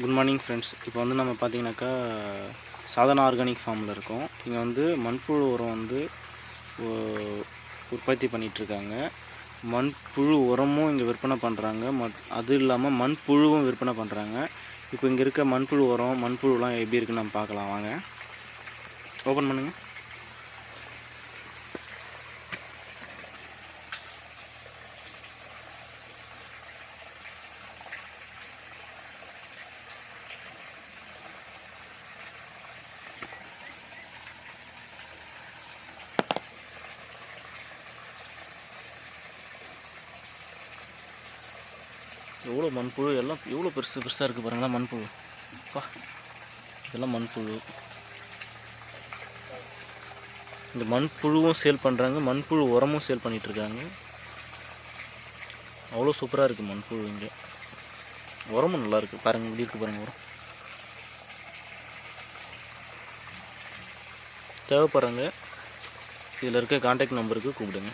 Good morning friends இப்போ வந்து நம்ம பார்த்தீங்கன்னாக்கா சாதனா ஆர்கானிக் ஃபார்மில் இருக்கோம். இங்கே வந்து மண்புழு உரம் வந்து உற்பத்தி பண்ணிகிட்ருக்காங்க மண்புழு உரமும் இங்கே விற்பனை பண்ணுறாங்க மட் அது இல்லாமல் மண்புழுவும் விற்பனை பண்ணுறாங்க இப்போ இங்கே இருக்க மண்புழு உரம் மண்புழுலாம் எப்படி இருக்குன்னு நம்ம பார்க்கலாம். வாங்க. ஓப்பன் பண்ணுங்கள் எவ்வளோ மண்புழு? எல்லாம் எவ்வளோ பெருசு பெருசாக இருக்குது பாருங்களா மண்புழு. பா இதெல்லாம் மண்புழு. இந்த மண்புழுவும் சேல் பண்ணுறாங்க மண்புழு உரமும் சேல் பண்ணிகிட்ருக்காங்க அவ்வளோ சூப்பராக இருக்குது மண்புழு இங்கே. உரமும் நல்லா இருக்குது இப்படி இருக்குது பாருங்கள் உரம். தேவைப்படுறாங்க. இதில் இருக்க காண்டாக்ட் நம்பருக்கு கூப்பிடுங்க.